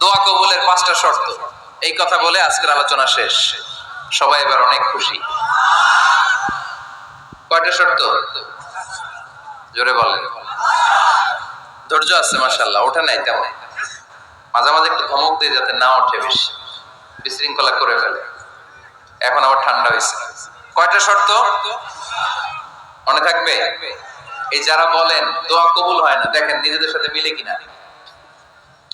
দোয়া কবুলের পাঁচটা শর্ত। এই কথা বলে আজকের আলোচনা শেষ। সবাই এবার অনেক খুশি। কয়টা শর্ত? জোরে বলেন। ধৈর্য আছে মাসাল্লাহ ওঠে নাই তেমন। মাঝে মাঝে একটু ধমক দিয়ে যাতে না ওঠে বেশি। বিশৃঙ্খলা করে ফেলে। এখন আবার ঠান্ডা হয়েছে কয়টা শর্ত? মনে থাকবে? এই যারা বলেন, দোয়া কবুল হয় না, দেখেন নিজেদের সাথে মিলে কিনা।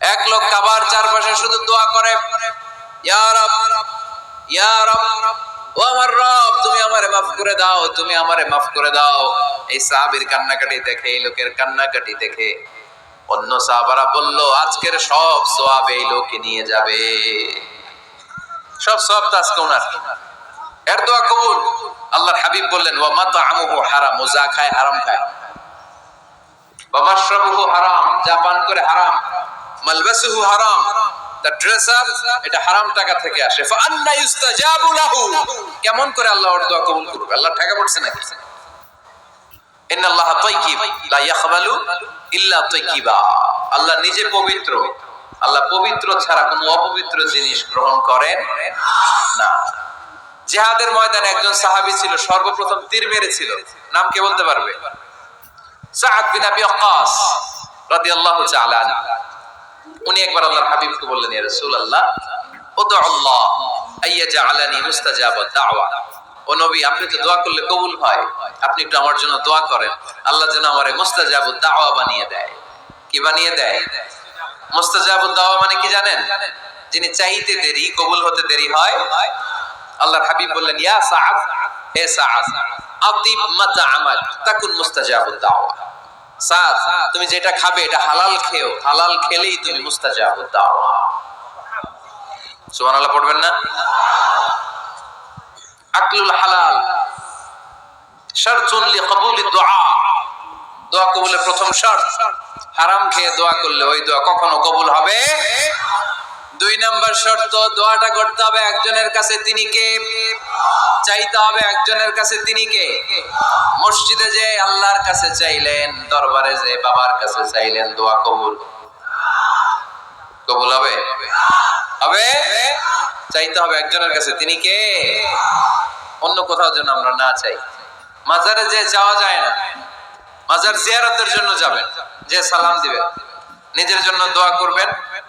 এক লোক কাবার চারপাশে শুধু দোয়া করে ও আমার রব, তুমি আমারে মাফ করে দাও, তুমি আমারে মাফ করে দাও। এই সাহাবীর কান্নাকাটি দেখে, এই লোকের কান্নাকাটি দেখে অন্য সাহাবারা বলল, আজকের সব সোয়াব এই লোকে নিয়ে যাবে। সব সব তো আজকে এর দোয়া কবুল। আল্লাহর হাবিব বললেন, ওয়া মাতাআমুহু হারাম, ও যা খায় হারাম খায়। ওয়া মাশরাবুহু হারাম, যা পান করে হারাম। মালবাসুহু হারাম। ড্রেস আপ এটা হারাম টাকা থেকে আসে। ইউস্তাজাবু লাহু। কেমন করে আল্লাহ ওর দোয়া কবুল করবে? আল্লাহ টাকা পড়ছে নাকি? ইন্নাল্লাহা তাইয়্যিব, লা ইয়াকবালু ইল্লা তাইয়্যিবা। আল্লাহ নিজে পবিত্র। আল্লাহ পবিত্র ছাড়া কোনো অপবিত্র জিনিস গ্রহণ করেন না। জিহাদের ময়দানে একজন সাহাবী ছিল, সর্বপ্রথম তীর মেরেছিল। নাম কে বলতে পারবে? সাআদ বিন আবি রাদিয়াল্লাহু তাআলা উনি একবার আল্লাহর হাবিবকে বললেন, ইয়া রাসূলুল্লাহ আল্লাহ দাওয়া। ও নবী, আপনি তো দোয়া করলে কবুল হয়। আপনি একটু আমার জন্য দোয়া করেন। আল্লাহ যেন আমারে দাওয়া বানিয়ে দেয়। কি বানিয়ে দেয়? দাওয়া মানে কি জানেন? যিনি চাইতে দেরি, কবুল হতে দেরি হয়। আল্লাহর হাবিব বললেন, ইয়া সাআদ, হে সাআদ আতিব মাতা তাকুন দাওয়া। সাদ তুমি যেটা খাবে এটা হালাল খেও। হালাল খেলেই তুমি মুস্তাজাব দাও সুবহানাল্লাহ, পড়বেন না? আকলুল হালাল। শারতুন লিকবুলি দুআ দোয়া কবুলের প্রথম শর্ত, হারাম খেয়ে দোয়া করলে ওই দোয়া কখনো কবুল হবে? দুই নাম্বার শর্ত, দোয়াটা করতে হবে একজনের কাছে তিনি কে? চাইতে হবে একজনের কাছে তিনি কে? মসজিদে যে আল্লাহর কাছে চাইলেন, দরবারে যে বাবার কাছে চাইলেন, দোয়া কবুল। কবুল হবে? হবে? চাইতে হবে একজনের কাছে তিনি কে? অন্য কোথাও যেন আমরা না চাই। মাজারে যে যাওয়া যায় না, মাজার জিয়ারতের জন্য যাবেন, যে সালাম দিবেন, নিজের জন্য দোয়া করবেন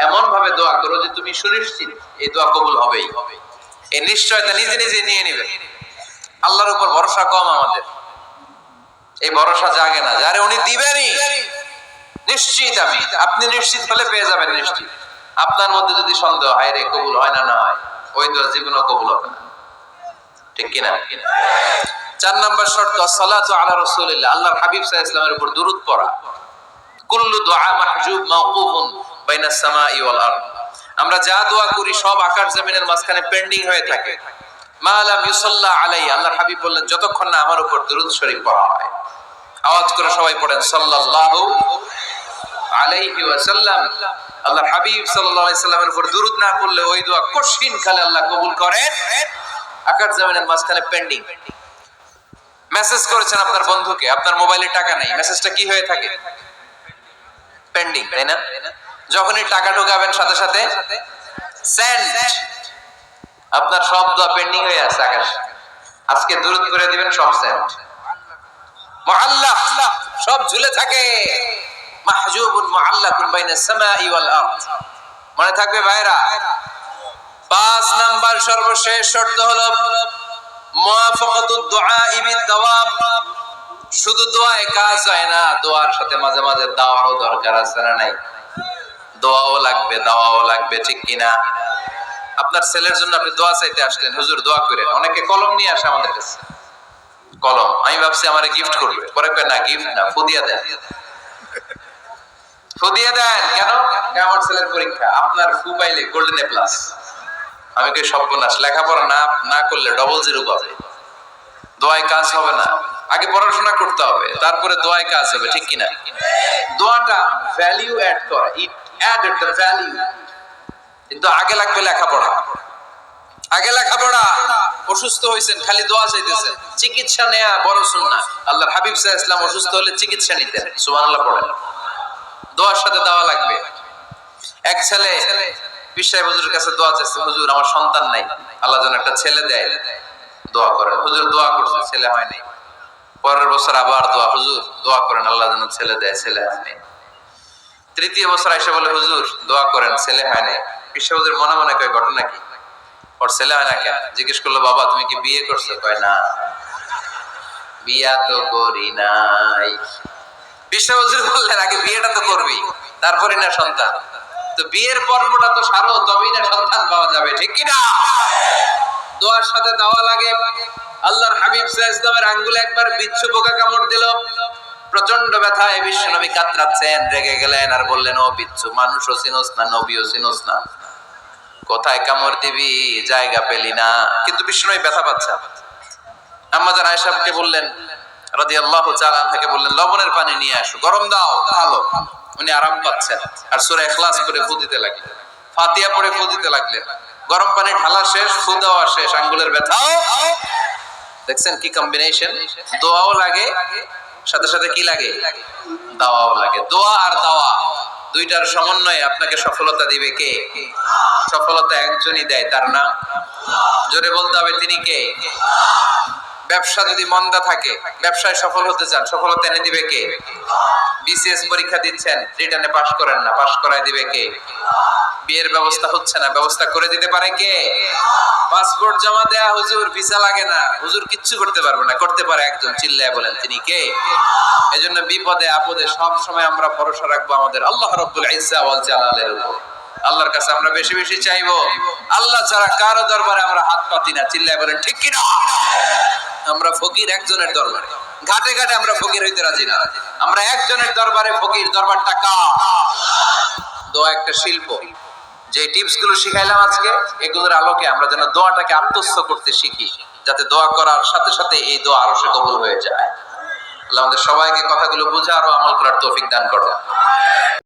এমন ভাবে দোয়া করো যে তুমি সুনিশ্চিত এই দোয়া কবুল হবেই। এই নিশ্চয়তা নিজে নিজে নিয়ে আল্লাহর উপর ভরসা কম আমাদের। এই ভরসা জাগে না। যারে উনি নিশ্চিত আমি। আপনি নিশ্চিত হলে পেয়ে যাবেন নিশ্চিত। আপনার মধ্যে যদি সন্দেহ হয় রে কবুল হয় না না হয়? ওই দোয়া জীবনও কবুল হবে না। ঠিক কিনা? চার নম্বর শর্ত, সালাতু আলা রাসূলিল্লাহ। আল্লাহর হাবিব সাল্লাল্লাহু উপর দুরূদ পড়া। কুল্লু দুআ মাহজুব মাওকুফুন বাইনা সামাই ওয়াল আরদ। আমরা যা দোয়া করি সব আকাশ জমিনের মাঝখানে পেন্ডিং হয়ে থাকে। মা লাম ইউসাল্লা আলাই আল্লাহর হাবিব বললেন, যতক্ষণ না আমার উপর দুরূদ শরীফ পড়া হয়। আওয়াজ করে সবাই পড়েন, সাল্লাল্লাহু আলাইহি ওয়াসাল্লাম। হাবিব সাল্লাল্লাহু আলাইহি সাল্লামের উপর দুরূদ না ওই দোয়া কঠিন খালে আল্লাহ কবুল করেন। আকাশ জামিনের মাঝখানে পেন্ডিং মেসেজ করেছেন আপনার বন্ধুকে, আপনার মোবাইলে টাকা নেই। মেসেজটা কি হয়ে থাকে? পেন্ডিং তাই না? যখনই টাকা ঢোকাবেন সাথে সাথে আপনার সব দোয়া পেন্ডিং হয়ে আছে, আকাশ। আজকে দূরত করে দিবেন, সব মুআল্লাক সব ঝুলে থাকে। মাহজুবুন সামাই ওয়াল আরদ। মনে থাকবে ভাইরা, পাঁচ নাম্বার সর্বশেষ শর্ত হলো মুওয়াফাকাতুদ দুআ বিদ দাওয়াব শুধু দোয়ায় কাজ হয় না, দোয়ার সাথে মাঝে মাঝে দাওয়ারও দরকার আছে না নাই? দোয়াও লাগবে, দাওয়াও লাগবে, ঠিক কিনা? আপনার ছেলের জন্য আপনি দোয়া চাইতে আসলেন, হুজুর দোয়া করেন। অনেকে কলম নিয়ে আসে আমাদের কাছে। কলম, আমি ভাবছি আমারে গিফট করবে। পরে কয়, না গিফট না, ফুদিয়া দেন। ফুদিয়া দেন, কেন? আমার ছেলের পরীক্ষা? আপনার ফু পাইলে গোল্ডেন প্লাস আমি কই, সর্বনাশ, লেখাপড়া না না করলে ডবল জিরো পাবে দোয়ায় কাজ হবে না। আগে পড়াশোনা করতে হবে, তারপরে দোয়ায় কাজ হবে, ঠিক কিনা? দোয়াটা ভ্যালিউ অ্যাড করে ইট অ্যাডেড দ্য ভ্যালিউ কিন্তু আগে লাগবে লেখাপড়া। আগে লেখাপড়া, অসুস্থ হয়েছেন খালি দোয়া চাইতেছেন। চিকিৎসা নেয়া বড় সুন্নাহ। আল্লাহর হাবিব আলাইহি ওয়াসাল্লাম অসুস্থ হলে চিকিৎসা নিতেন, সুবহানাল্লাহ পড়েন। দোয়ার সাথে দেওয়া লাগবে। এক ছেলে বিশ্বাই হুজুরের কাছে দোয়া চাইছে, হুজুর, আমার সন্তান নাই। আল্লাহ যেন একটা ছেলে দেয়, দোয়া করেন। হুজুর দোয়া করছে, ছেলে হয় নাই। পরের বছর আবার দোয়া, হুজুর, দোয়া করেন, আল্লাহ যেন ছেলে দেয়, ছেলে হয় নাই। তৃতীয় বছর এসে বলে, হুজুর, দোয়া করেন, ছেলে হয় নাই। মনে মনে কয়, ঘটনা কি? ওর ছেলে হয় না কেন? জিজ্ঞেস করল, বাবা, তুমি কি বিয়ে করছ? কয়, না। বিয়া তো করি নাই। বিশ্ব বললেন, আগে বিয়েটা তো করবি, তারপরে না সন্তান। তো বিয়ের পর্বটা তো সারো, তবেই না সন্তান পাওয়া যাবে, ঠিক না দোয়ার সাথে দেওয়া লাগে। আল্লাহর হাবিব ইসলামের আঙ্গুলে একবার বিচ্ছু পোকা কামড় দিল। প্রচণ্ড কাতরাচ্ছেন, রেগে গেলেন আর বললেন, ও বিচ্ছু, মানুষও চিনোস না, নবীও চিনোস না। কোথায় কামড় দিবি? জায়গা পেলি না। কিন্তু ব্যথা পাচ্ছে। আমাদের আয়সাবকে বললেন, রাদিয়াল্লাহু তাআলা থেকে বললেন, লবণের পানি নিয়ে আসো, গরম দাও, ভালো। উনি আরাম পাচ্ছেন। আর সূরা ইখলাস করে ফু দিতে লাগলেন। ফাতিহা পড়ে ফু দিতে লাগলেন। গরম পানি ঢালা শেষ ফু দেওয়া শেষ আঙ্গুলের ব্যথাও দেখছেন কি কম্বিনেশন দোয়াও লাগে সাথে সাথে কি লাগে? দাওয়াও লাগে। দোয়া আর দাওয়া দুইটার সমন্বয়ে আপনাকে সফলতা দিবে কে? সফলতা একজনই দেয় তার নাম। জোরে বলতে হবে তিনি কে? ব্যবসা যদি মন্দা থাকে ব্যবসায় সফল হতে চান সফলতা এনে দিবে কে? বিসিএস পরীক্ষা দিচ্ছেন রিটার্নে পাশ করেন না পাশ করায় দিবে কে? বিয়ের ব্যবস্থা হচ্ছে না। ব্যবস্থা করে দিতে পারে কে? পাসপোর্ট জমা দেয়া হুজুর ভিসা লাগে না। হুজুর কিচ্ছু করতে পারবে না। করতে পারে একজন, চিল্লায় বলেন তিনি কে? এজন্য বিপদে, আপদে সব সময় আমরা ভরসা রাখব আমাদের আল্লাহ রব্বুল ইজ্জা ওয়াল জালালের উপর। আল্লাহর কাছে আমরা বেশি বেশি চাইব। আল্লাহ ছাড়া কারও দরবারে আমরা হাত পাতি না। চিল্লায় বলেন, ঠিক কিনা? আমরা ফকির একজনের দরবারে। ঘাটে ঘাটে আমরা ফকির হইতে রাজি না। আমরা একজনের দরবারে ফকির। দরবারটা কা দোয়া একটা শিল্প। যে টিপসগুলো শিখাইলাম আজকে, এগুলোর আলোকে আমরা যেন দোয়াটাকে আত্মস্থ করতে শিখি, যাতে দোয়া করার সাথে সাথে এই দোয়া আরও সে কবল হয়ে যায়। আমাদের সবাইকে কথাগুলো বুঝে আরও আমল করার তৌফিক দান করো